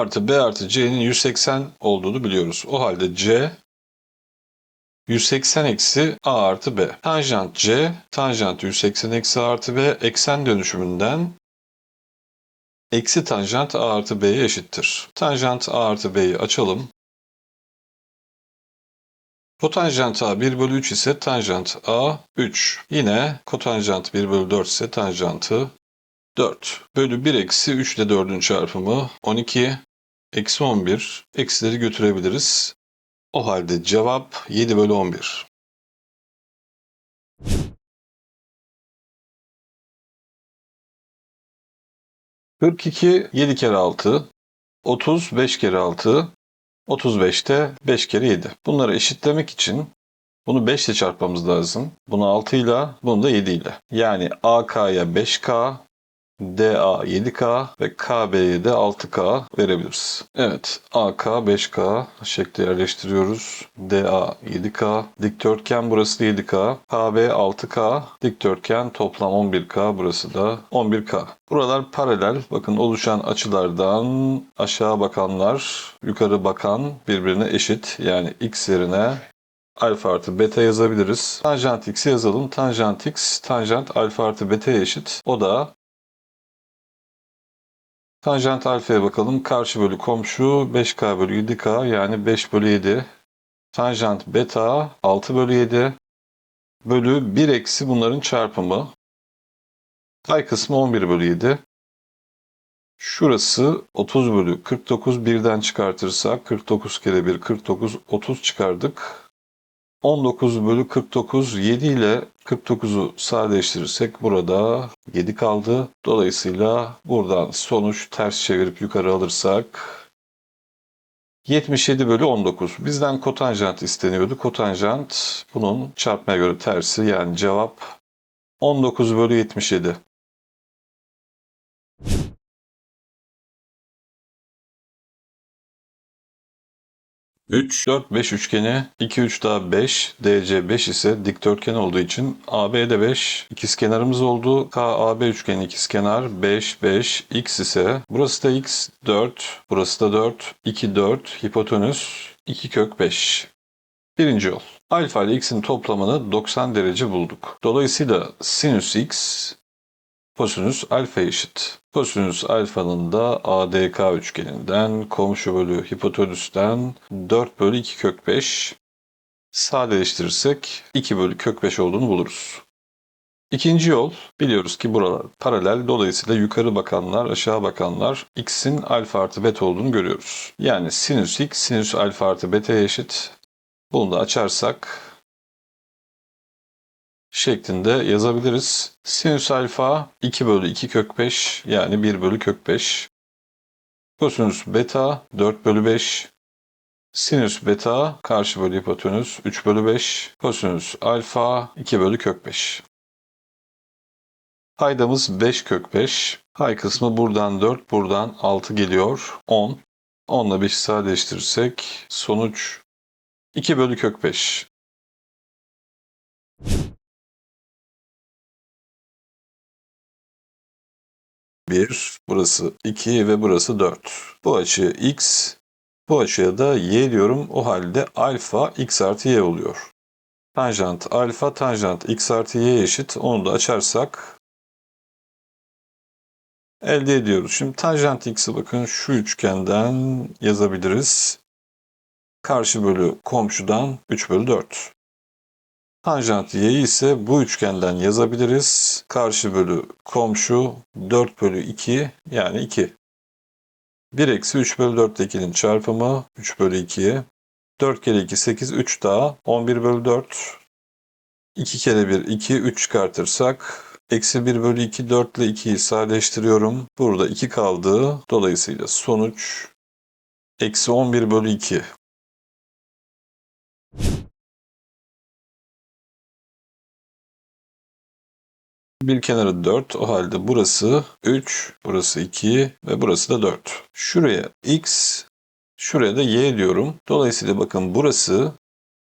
artı B artı C'nin 180 olduğunu biliyoruz. O halde C 180 eksi A artı B. Tanjant C, tanjant 180 eksi A artı B eksen dönüşümünden eksi tanjant A artı B'ye eşittir. Tanjant A artı B'yi açalım. Kotanjant A 1 bölü 3 ise tanjant A 3. Yine kotanjant 1 bölü 4 ise tanjantı 4. Bölü 1 eksi 3 ile 4'ün çarpımı 12. Eksi 11. Eksileri götürebiliriz. O halde cevap 7 bölü 11. Kırk iki 7 kere 6, 30 5 kere 6, 35'te 5 kere 7. Bunları eşitlemek için bunu 5 ile çarpmamız lazım. Bunu 6 ile, bunu da 7 ile. Yani AK'ya 5K, DA 7K ve KB'ye de 6K verebiliriz. Evet AK 5K şekli yerleştiriyoruz. DA 7K. Dikdörtgen burası da 7K. KB 6K. Dikdörtgen toplam 11K. Burası da 11K. Buralar paralel. Bakın oluşan açılardan aşağı bakanlar yukarı bakan birbirine eşit. Yani x yerine alfa artı beta yazabiliriz. Tanjant x'i yazalım. Tanjant x, tanjant alfa artı beta'ya eşit. O da Tanjant alfaya bakalım. Karşı bölü komşu 5k bölü 7k yani 5 bölü 7. Tanjant beta 6 bölü 7 bölü 1 eksi bunların çarpımı. Pay kısmı 11 bölü 7. Şurası 30 bölü 49 birden çıkartırsak 49 kere 1 49 30 çıkardık. 19 bölü 49 7 ile 49'u sadeleştirirsek burada 7 kaldı. Dolayısıyla buradan sonuç ters çevirip yukarı alırsak 77 bölü 19. Bizden kotanjant isteniyordu. Kotanjant bunun çarpmaya göre tersi yani cevap 19 bölü 77. 3, 4, 5 üçgeni 2, 3 daha 5, DC 5 ise dikdörtgen olduğu için AB de 5, ikizkenarımız oldu. KAB üçgeni ikizkenar 5, 5, X ise burası da X 4, burası da 4, 2, 4, hipotenüs 2 kök 5. Birinci yol. Alfa ile x'in toplamını 90 derece bulduk. Dolayısıyla sinüs x Kosinüs alfa eşit. Kosinüs alfanın da ADK üçgeninden komşu bölü hipotenüsten 4 bölü 2 kök 5 sadeleştirirsek 2 bölü kök 5 olduğunu buluruz. İkinci yol biliyoruz ki buralar paralel dolayısıyla yukarı bakanlar aşağı bakanlar x'in alfa artı beta olduğunu görüyoruz. Yani sinüs x sinüs alfa artı beta eşit. Bunu da açarsak şeklinde yazabiliriz. Sinüs alfa 2 bölü 2 kök 5 yani 1 bölü kök 5. Kosinüs beta 4 bölü 5. Sinüs beta karşı bölü hipotenüs 3 bölü 5. Kosinüs alfa 2 bölü kök 5. Paydamız 5 kök 5. Pay kısmı buradan 4, buradan 6 geliyor. 10. 10 ile 5'i sadeleştirirsek sonuç 2 bölü kök 5. 1, burası 2 ve burası 4. Bu açı x, bu açıya da y diyorum. O halde alfa x artı y oluyor. Tanjant alfa tanjant x artı y eşit. Onu da açarsak elde ediyoruz. Şimdi tanjant x'i bakın şu üçgenden yazabiliriz. Karşı bölü komşudan 3 bölü 4. Tanjant y ise bu üçgenden yazabiliriz. Karşı bölü komşu 4 bölü 2 yani 2. 1 eksi 3 bölü 4 2'nin çarpımı 3 bölü 2. 4 kere 2 8 3 daha 11 bölü 4. 2 kere 1 2 3 çıkartırsak Eksi 1 bölü 2 4 ile 2'yi sadeleştiriyorum. Burada 2 kaldı. Dolayısıyla sonuç eksi 11 bölü 2. Bir kenarı 4. O halde burası 3, burası 2 ve burası da 4. Şuraya x, şuraya da y diyorum. Dolayısıyla bakın burası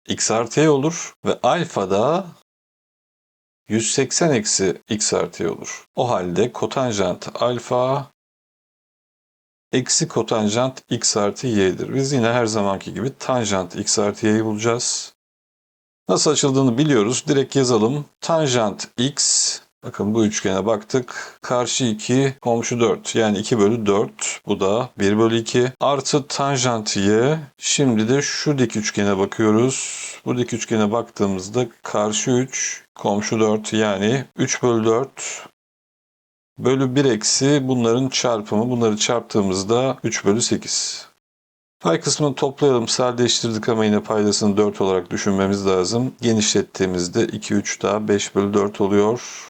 x artı y olur ve alfa da 180 eksi x artı y olur. O halde kotanjant alfa eksi kotanjant x artı y'dir. Biz yine her zamanki gibi tanjant x artı y'yi bulacağız. Nasıl açıldığını biliyoruz. Direkt yazalım. Tanjant x Bakın bu üçgene baktık. Karşı 2, komşu 4. Yani 2 bölü 4. Bu da 1 bölü 2. Artı tanjant y. Şimdi de şu dik üçgene bakıyoruz. Bu dik üçgene baktığımızda karşı 3, komşu 4. Yani 3 bölü 4 bölü 1 eksi bunların çarpımı. Bunları çarptığımızda 3 bölü 8. Pay kısmını toplayalım. Sadeleştirdik ama yine paydasını 4 olarak düşünmemiz lazım. Genişlettiğimizde 2, 3 daha 5 bölü 4 oluyor.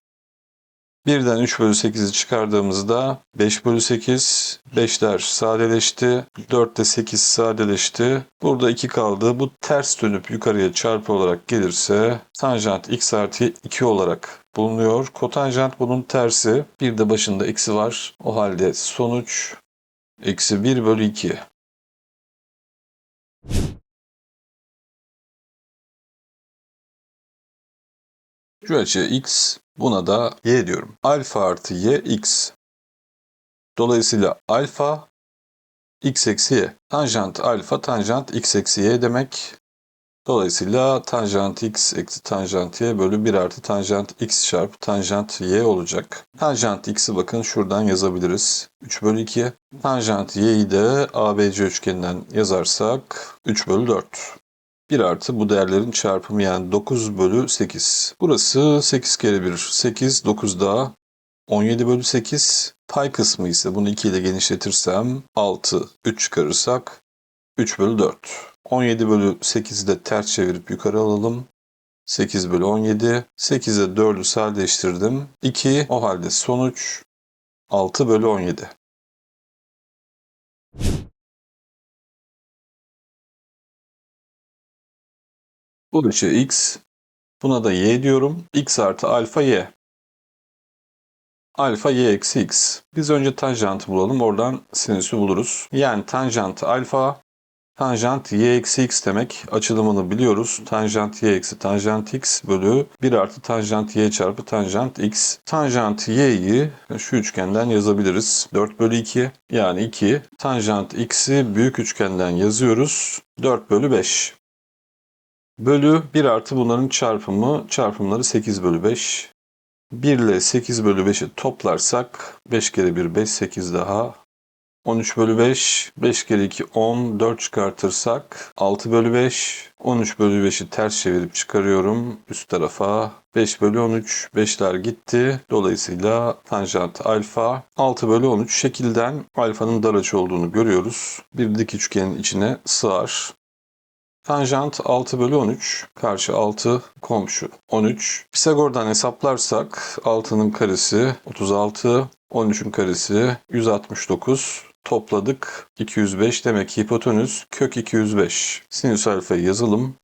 Birden 3 bölü 8'i çıkardığımızda 5 bölü 8, 5'ler sadeleşti, 4 de 8 sadeleşti. Burada 2 kaldı. Bu ters dönüp yukarıya çarpı olarak gelirse tanjant x artı 2 olarak bulunuyor. Kotanjant bunun tersi. Bir de başında eksi var. O halde sonuç eksi 1 bölü 2. Şu açı x, buna da y diyorum. Alfa artı y x. Dolayısıyla alfa x eksi y. Tanjant alfa tanjant x eksi y demek. Dolayısıyla tanjant x eksi tanjant y bölü 1 artı tanjant x çarpı tanjant y olacak. Tanjant x'i bakın şuradan yazabiliriz. 3 bölü 2. Tanjant y'yi de ABC üçgeninden yazarsak 3 bölü 4. 1 artı bu değerlerin çarpımı yani 9 bölü 8. Burası 8 kere 1 8 9 daha 17 bölü 8. Pay kısmı ise bunu 2 ile genişletirsem 6 3 çıkarırsak 3 bölü 4. 17 bölü 8'i de ters çevirip yukarı alalım. 8 bölü 17. 8'e 4'ü sadeleştirdim. 2 o halde sonuç 6 bölü 17. Bu açı x. Buna da y diyorum. x artı alfa y. Alfa y eksi x. Biz önce tanjantı bulalım. Oradan sinüsü buluruz. Yani tanjant alfa Tanjant y eksi x demek. Açılımını biliyoruz. Tanjant y eksi tanjant x bölü 1 artı tanjant y çarpı tanjant x. Tanjant y'yi şu üçgenden yazabiliriz. 4 bölü 2 yani 2. Tanjant x'i büyük üçgenden yazıyoruz. 4 bölü 5. Bölü 1 artı bunların çarpımı. Çarpımları 8 bölü 5. 1 ile 8 bölü 5'i toplarsak 5 kere 1 5 8 daha 13 bölü 5, 5 kere 2 10, 4 çıkartırsak 6 bölü 5, 13 bölü 5'i ters çevirip çıkarıyorum üst tarafa. 5 bölü 13, 5'ler gitti. Dolayısıyla tanjant alfa 6 bölü 13 şekilden alfanın dar açı olduğunu görüyoruz. Bir dik üçgenin içine sığar. Tanjant 6 bölü 13, karşı 6, komşu 13. Pisagor'dan hesaplarsak 6'nın karesi 36, 13'ün karesi 169 topladık. 205 demek hipotenüs kök 205. Sinüs alfayı yazalım.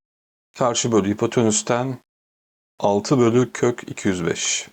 Karşı bölü hipotenüsten 6 bölü kök 205.